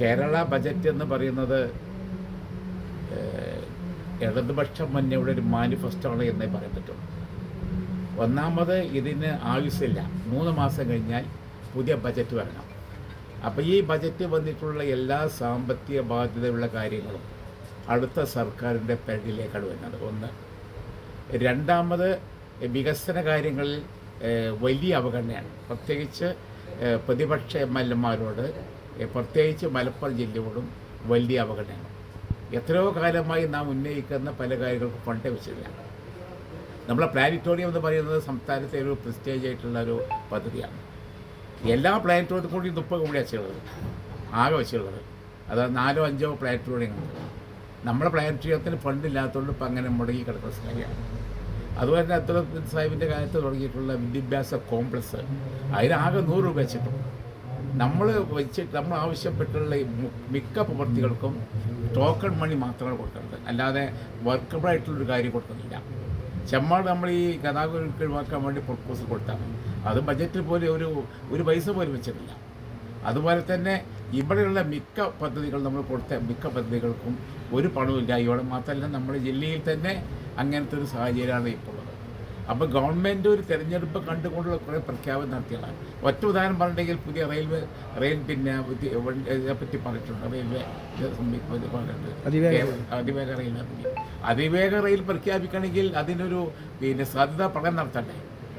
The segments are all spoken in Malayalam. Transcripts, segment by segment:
കേരള ബജറ്റ് എന്ന് പറയുന്നത് ഇടതുപക്ഷം മുന്നയുടെ ഒരു മാനിഫെസ്റ്റോണ് എന്നേ പറയാൻ പറ്റുള്ളൂ ഒന്നാമത് ഇതിന് ആയുസ്സില്ല. മൂന്ന് മാസം കഴിഞ്ഞാൽ പുതിയ ബജറ്റ് വരണം. അപ്പോൾ ഈ ബജറ്റ് വന്നിട്ടുള്ള എല്ലാ സാമ്പത്തിക ബാധ്യതയുള്ള കാര്യങ്ങളും അടുത്ത സർക്കാരിന്റെ പരിധിയിലേക്കാണ് വരുന്നത്. ഒന്ന് രണ്ടാമത് വികസന കാര്യങ്ങളിൽ വലിയ അവഗണനയാണ്. പ്രത്യേകിച്ച് പ്രതിപക്ഷ എം എൽ എമാരോട് പ്രത്യേകിച്ച് മലപ്പുറം ജില്ലയോടും വലിയ അവഗണനയാണ് എത്രയോ കാലമായി നാം ഉന്നയിക്കുന്ന പല കാര്യങ്ങൾക്കും ഫണ്ട് വെച്ചില്ല നമ്മളെ പ്ലാനറ്റോറിയം എന്ന് പറയുന്നത് സംസ്ഥാനത്തെ ഒരു പ്രസ്റ്റേജ് ആയിട്ടുള്ള ഒരു പദ്ധതിയാണ്. എല്ലാ പ്ലാനറ്റോറിയത്തും കൂടി മുപ്പത് കൂടി വെച്ചുള്ളത് ആകെ വെച്ചുള്ളത്. അതായത് നാലോ അഞ്ചോ പ്ലാനറ്റോറിയങ്ങളുണ്ട്. നമ്മുടെ പ്ലാനറ്റോറിയത്തിന് ഫണ്ട് ഇല്ലാത്തതുകൊണ്ട് ഇപ്പം അങ്ങനെ മുടങ്ങി കിടക്കുന്ന സ്ഥലമാണ് അതുപോലെ തന്നെ അബ്ദുൽ സാഹിബിന്റെ കാലത്ത് തുടങ്ങിയിട്ടുള്ള വിദ്യാഭ്യാസ കോംപ്ലക്സ്. അതിനാകെ നൂറ് രൂപ വെച്ചിട്ടുണ്ട്. നമ്മൾ വെച്ച് നമ്മൾ ആവശ്യപ്പെട്ടുള്ള മിക്ക പ്രവൃത്തികൾക്കും ടോക്കൺ മണി മാത്രമാണ് കൊടുക്കുന്നത്. അല്ലാതെ വർക്കബിളായിട്ടുള്ളൊരു കാര്യം കൊടുക്കുന്നില്ല. ചെമ്മാട് നമ്മൾ ഈ ഗതാഗതം ഒഴിവാക്കാൻ വേണ്ടി പ്രപ്പോസൽ കൊടുത്താൽ അത് ബജറ്റിൽ പോലും ഒരു ഒരു പൈസ പോലും വെച്ചിട്ടില്ല. അതുപോലെ തന്നെ ഇവിടെയുള്ള മിക്ക പദ്ധതികൾ നമ്മൾ കൊടുത്ത മിക്ക പദ്ധതികൾക്കും ഒരു പണവുമില്ല. ഇവിടെ മാത്രമല്ല നമ്മുടെ ജില്ലയിൽ തന്നെ അങ്ങനത്തെ ഒരു സാഹചര്യമാണ് ഇപ്പോൾ ഉള്ളത് അപ്പോൾ ഗവൺമെന്റ് ഒരു തെരഞ്ഞെടുപ്പ് കണ്ടുകൊണ്ടുള്ള കുറേ പ്രഖ്യാപനം നടത്തിയതാണ്. ഒറ്റ ഉദാഹരണം പറഞ്ഞിട്ടുണ്ടെങ്കിൽ പുതിയ റെയിൽവേ റെയിൽ പിന്നെ ഇതിനെ ഇതിനെപ്പറ്റി പറഞ്ഞിട്ടുണ്ട്. റെയിൽവേ പറഞ്ഞിട്ടുണ്ട്. അതിവേഗ അതിവേഗ പറ്റി. അതിവേഗ റെയിൽ പ്രഖ്യാപിക്കണമെങ്കിൽ അതിനൊരു പിന്നെ സാധ്യതാ പഠനം നടത്തണ്ടേ?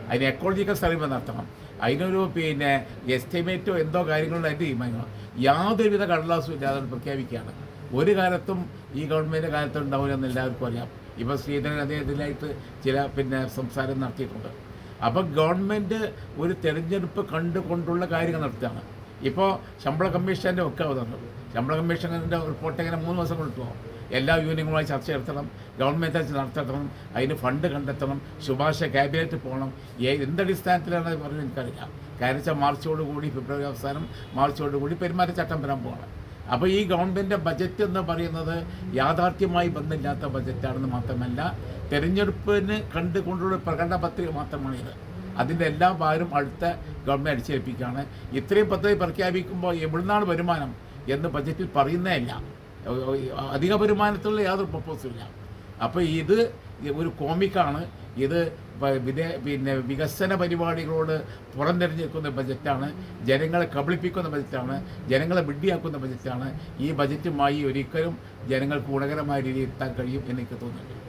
അതിന് എക്കോളജിക്കൽ സർവേ നടത്തണം. അതിനൊരു പിന്നെ എസ്റ്റിമേറ്റോ എന്തോ കാര്യങ്ങളോ അതിന്റെ തീരുമാനങ്ങളോ. യാതൊരുവിധ കടലാസും ഇല്ലാതെ പ്രഖ്യാപിക്കുകയാണ്. ഒരു കാലത്തും ഈ ഗവൺമെന്റ് കാലത്ത് ഉണ്ടാവില്ലെന്ന് എല്ലാവർക്കും അറിയാം. ഇപ്പോൾ ശ്രീധരൻ അദ്ദേഹത്തിലായിട്ട് ചില പിന്നെ സംസാരം നടത്തിയിട്ടുണ്ട്. അപ്പോൾ ഗവൺമെന്റ് ഒരു തെരഞ്ഞെടുപ്പ് കണ്ടുകൊണ്ടുള്ള കാര്യങ്ങൾ നടത്തുകയാണ്. ഇപ്പോൾ ശമ്പള കമ്മീഷന്റെ ഒക്കെ വന്നത് ശമ്പള കമ്മീഷന്റെ റിപ്പോർട്ട് എങ്ങനെ മൂന്ന് മാസം കൊണ്ടുപോകും എല്ലാ യൂണിയനുമായി ചർച്ച നടത്തണം. ഗവൺമെന്റ് ചർച്ച നടത്തണം. അതിന് ഫണ്ട് കണ്ടെത്തണം. ശുപാർശ ക്യാബിനറ്റ് പോകണം. എന്തടിസ്ഥാനത്തിലാണ് അത് എനിക്കറിയാം കാരണം വെച്ചാൽ മാർച്ചോടുകൂടി ഫെബ്രുവരി അവസാനം മാർച്ചോടുകൂടി പെരുമാറ്റച്ചട്ടം വരാൻ പോകണം അപ്പോൾ ഈ ഗവൺമെന്റ് ബജറ്റ് എന്ന് പറയുന്നത് യാഥാർത്ഥ്യമായി ബന്ധമില്ലാത്ത ബജറ്റാണെന്ന് മാത്രമല്ല തെരഞ്ഞെടുപ്പിന് കണ്ടുകൊണ്ടുള്ള പ്രകടന പത്രിക മാത്രമാണ് ഇത് അതിന്റെ എല്ലാ ഭാരം അടുത്ത ഗവൺമെന്റ് അടിച്ചേൽപ്പിക്കുകയാണ്. ഇത്രയും പദ്ധതി പ്രഖ്യാപിക്കുമ്പോൾ എവിടുന്നാണ് വരുമാനം എന്ന് ബജറ്റിൽ പറയുന്നേ ഇല്ല അധിക വരുമാനത്തിലുള്ള യാതൊരു പ്രപ്പോസും ഇല്ല. അപ്പോൾ ഇത് ഒരു കോമിക്കാണ്. ഇത് വിദേ പിന്നെ വികസന പരിപാടികളോട് പുറംതിരഞ്ഞെടുക്കുന്ന ബജറ്റാണ് ജനങ്ങളെ കബളിപ്പിക്കുന്ന ബജറ്റാണ് ജനങ്ങളെ വിഡ്ഢിയാക്കുന്ന ബജറ്റാണ്. ഈ ബജറ്റുമായി ഒരിക്കലും ജനങ്ങൾക്ക് ഗുണകരമായ രീതിയിൽ എത്താൻ കഴിയും എന്ന് എനിക്ക് തോന്നുന്നുണ്ട്.